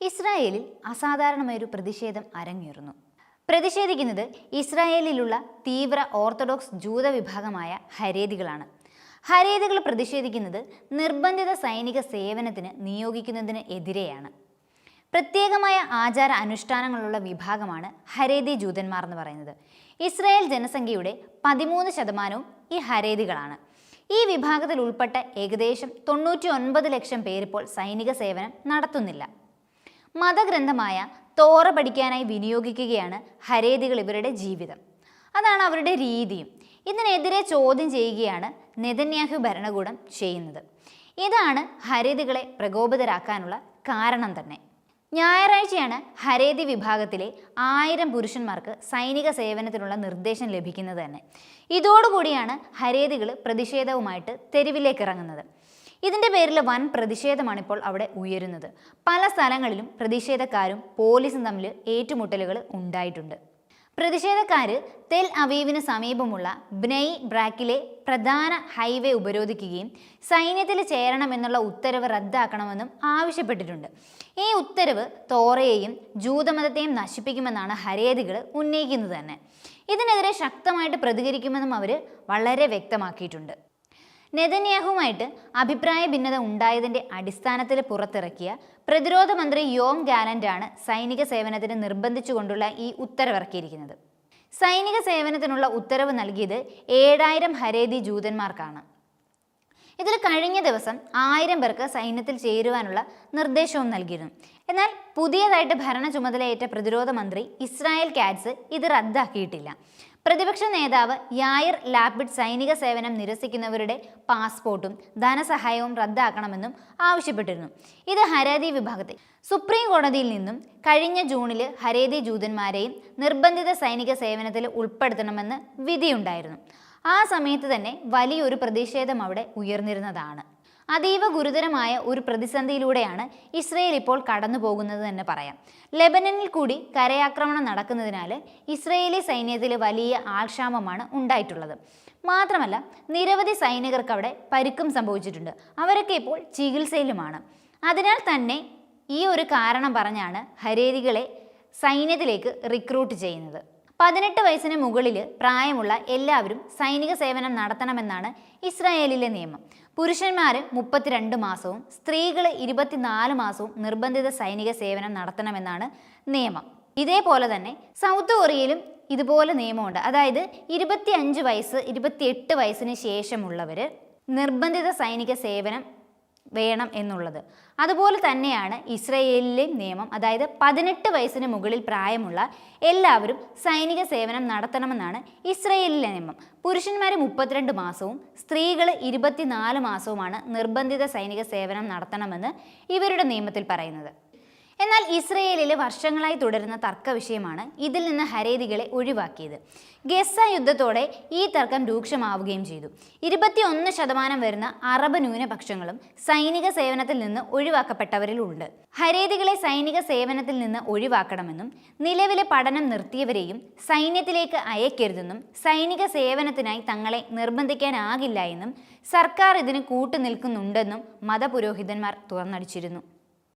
ഇസ്രായേലിൽ അസാധാരണമായൊരു പ്രതിഷേധം അരങ്ങേറുന്നു. പ്രതിഷേധിക്കുന്നത് ഇസ്രായേലിലുള്ള തീവ്ര ഓർത്തഡോക്സ് ജൂത വിഭാഗമായ ഹരേദികളാണ്. ഹരേദികൾ പ്രതിഷേധിക്കുന്നത് നിർബന്ധിത സൈനിക സേവനത്തിന് നിയോഗിക്കുന്നതിന് എതിരെയാണ്. പ്രത്യേകമായ ആചാര അനുഷ്ഠാനങ്ങളുള്ള വിഭാഗമാണ് ഹരേദി ജൂതന്മാർ എന്ന് പറയുന്നത്. ഇസ്രായേൽ ജനസംഖ്യയുടെ പതിമൂന്ന് ശതമാനവും ഈ ഹരേദികളാണ്. ഈ വിഭാഗത്തിൽ ഉൾപ്പെട്ട ഏകദേശം തൊണ്ണൂറ്റി ഒൻപത് ലക്ഷം പേരിപ്പോൾ സൈനിക സേവനം നടത്തുന്നില്ല. മതഗ്രന്ഥമായ തോറ പഠിക്കാനായി വിനിയോഗിക്കുകയാണ് ഹരേദികൾ ഇവരുടെ ജീവിതം. അതാണ് അവരുടെ രീതിയും. ഇതിനെതിരെ ചോദ്യം ചെയ്യുകയാണ് നെതന്യാഹു ഭരണകൂടം ചെയ്യുന്നത്. ഇതാണ് ഹരേദികളെ പ്രകോപിതരാക്കാനുള്ള കാരണം തന്നെ. ഞായറാഴ്ചയാണ് ഹരേതി വിഭാഗത്തിലെ ആയിരം പുരുഷന്മാർക്ക് സൈനിക സേവനത്തിനുള്ള നിർദ്ദേശം ലഭിക്കുന്നത് തന്നെ. ഇതോടുകൂടിയാണ് ഹരേതികൾ പ്രതിഷേധവുമായിട്ട് തെരുവിലേക്ക് ഇതിന്റെ പേരിൽ വൻ പ്രതിഷേധമാണ് ഇപ്പോൾ അവിടെ ഉയരുന്നത്. പല സ്ഥലങ്ങളിലും പ്രതിഷേധക്കാരും പോലീസും തമ്മിൽ ഏറ്റുമുട്ടലുകൾ ഉണ്ടായിട്ടുണ്ട്. പ്രതിഷേധക്കാർ തെൽ അവീവിന് സമീപമുള്ള ബ്നൈ ബ്രാക്കിലെ പ്രധാന ഹൈവേ ഉപരോധിക്കുകയും സൈന്യത്തിൽ ചേരണമെന്നുള്ള ഉത്തരവ് റദ്ദാക്കണമെന്നും ആവശ്യപ്പെട്ടിട്ടുണ്ട്. ഈ ഉത്തരവ് തോറയെയും ജൂതമതത്തെയും നശിപ്പിക്കുമെന്നാണ് ഹരേദികൾ ഉന്നയിക്കുന്നത് തന്നെ. ഇതിനെതിരെ ശക്തമായിട്ട് പ്രതികരിക്കുമെന്നും അവർ വളരെ വ്യക്തമാക്കിയിട്ടുണ്ട്. നെതന്യാഹുവുമായിട്ട് അഭിപ്രായ ഭിന്നത ഉണ്ടായതിന്റെ അടിസ്ഥാനത്തിൽ പുറത്തിറക്കിയ പ്രതിരോധ മന്ത്രി യോം ഗാലന്റാണ് സൈനിക സേവനത്തിന് നിർബന്ധിച്ചുകൊണ്ടുള്ള ഈ ഉത്തരവിറക്കിയിരിക്കുന്നത്. സൈനിക സേവനത്തിനുള്ള ഉത്തരവ് നൽകിയത് ഏഴായിരം ഹരേതി ജൂതന്മാർക്കാണ്. ഇതിൽ കഴിഞ്ഞ ദിവസം ആയിരം പേർക്ക് സൈന്യത്തിൽ ചേരുവാനുള്ള നിർദ്ദേശവും നൽകിയിരുന്നു. എന്നാൽ പുതിയതായിട്ട് ഭരണ ചുമതലയേറ്റ പ്രതിരോധ മന്ത്രി ഇസ്രായേൽ കാറ്റ്സ് ഇത് റദ്ദാക്കിയിട്ടില്ല. പ്രതിപക്ഷ നേതാവ് യായർ ലാപിഡ് സൈനിക സേവനം നിരസിക്കുന്നവരുടെ പാസ്പോർട്ടും ധനസഹായവും റദ്ദാക്കണമെന്നും ആവശ്യപ്പെട്ടിരുന്നു. ഇത് ഹരേതി വിഭാഗത്തിൽ. സുപ്രീം കോടതിയിൽ നിന്നും കഴിഞ്ഞ ജൂണിൽ ഹരേതി ജൂതന്മാരെയും നിർബന്ധിത സൈനിക സേവനത്തിൽ ഉൾപ്പെടുത്തണമെന്ന് വിധിയുണ്ടായിരുന്നു. ആ സമയത്ത് തന്നെ വലിയൊരു പ്രതിഷേധം അവിടെ ഉയർന്നിരുന്നതാണ്. അതീവ ഗുരുതരമായ ഒരു പ്രതിസന്ധിയിലൂടെയാണ് ഇസ്രയേൽ ഇപ്പോൾ കടന്നു പോകുന്നത് തന്നെ പറയാം. ലെബനനിൽ കൂടി കരയാക്രമണം നടക്കുന്നതിനാൽ ഇസ്രയേലി സൈന്യത്തിൽ വലിയ ആൾക്ഷാമമാണ് ഉണ്ടായിട്ടുള്ളത്. മാത്രമല്ല നിരവധി സൈനികർക്ക് അവിടെ പരിക്കും സംഭവിച്ചിട്ടുണ്ട്. അവരൊക്കെ ഇപ്പോൾ ചികിത്സയിലുമാണ്. അതിനാൽ തന്നെ ഈ ഒരു കാരണം പറഞ്ഞാണ് ഹരേരികളെ സൈന്യത്തിലേക്ക് റിക്രൂട്ട് ചെയ്യുന്നത്. പതിനെട്ട് വയസ്സിന് മുകളിൽ പ്രായമുള്ള എല്ലാവരും സൈനിക സേവനം നടത്തണമെന്നാണ് ഇസ്രായേലിലെ നിയമം. പുരുഷന്മാർ മുപ്പത്തിരണ്ട് മാസവും സ്ത്രീകൾ ഇരുപത്തിനാല് മാസവും നിർബന്ധിത സൈനിക സേവനം നടത്തണമെന്നാണ് നിയമം. ഇതേപോലെ തന്നെ സൗത്ത് കൊറിയയിലും ഇതുപോലെ നിയമമുണ്ട്. അതായത് ഇരുപത്തി അഞ്ച് വയസ്സ് ഇരുപത്തിയെട്ട് വയസ്സിന് ശേഷമുള്ളവർ നിർബന്ധിത സൈനിക സേവനം വേണം എന്നുള്ളത്. അതുപോലെ തന്നെയാണ് ഇസ്രയേലിലെയും നിയമം. അതായത് പതിനെട്ട് വയസ്സിന് മുകളിൽ പ്രായമുള്ള എല്ലാവരും സൈനിക സേവനം നടത്തണമെന്നാണ് ഇസ്രയേലിലെ നിയമം. പുരുഷന്മാർ മുപ്പത്തിരണ്ട് മാസവും സ്ത്രീകൾ ഇരുപത്തിനാല് മാസവുമാണ് നിർബന്ധിത സൈനിക സേവനം നടത്തണമെന്ന് ഇവരുടെ നിയമത്തിൽ പറയുന്നത്. എന്നാൽ ഇസ്രയേലിൽ വർഷങ്ങളായി തുടരുന്ന തർക്ക വിഷയമാണ് ഇതിൽ നിന്ന് ഹരേദികളെ ഒഴിവാക്കിയത്. ഗസ യുദ്ധത്തോടെ ഈ തർക്കം രൂക്ഷമാവുകയും ചെയ്തു. ഇരുപത്തിയൊന്ന് ശതമാനം വരുന്ന അറബ് ന്യൂനപക്ഷങ്ങളും സൈനിക സേവനത്തിൽ നിന്ന് ഒഴിവാക്കപ്പെട്ടവരിലുണ്ട്. ഹരേദികളെ സൈനിക സേവനത്തിൽ നിന്ന് ഒഴിവാക്കണമെന്നും നിലവിലെ പഠനം നിർത്തിയവരെയും സൈന്യത്തിലേക്ക് അയക്കരുതെന്നും സൈനിക സേവനത്തിനായി തങ്ങളെ നിർബന്ധിക്കാനാകില്ല എന്നും സർക്കാർ ഇതിന് കൂട്ടുനിൽക്കുന്നുണ്ടെന്നും മതപുരോഹിതന്മാർ തുറന്നടിച്ചിരുന്നു.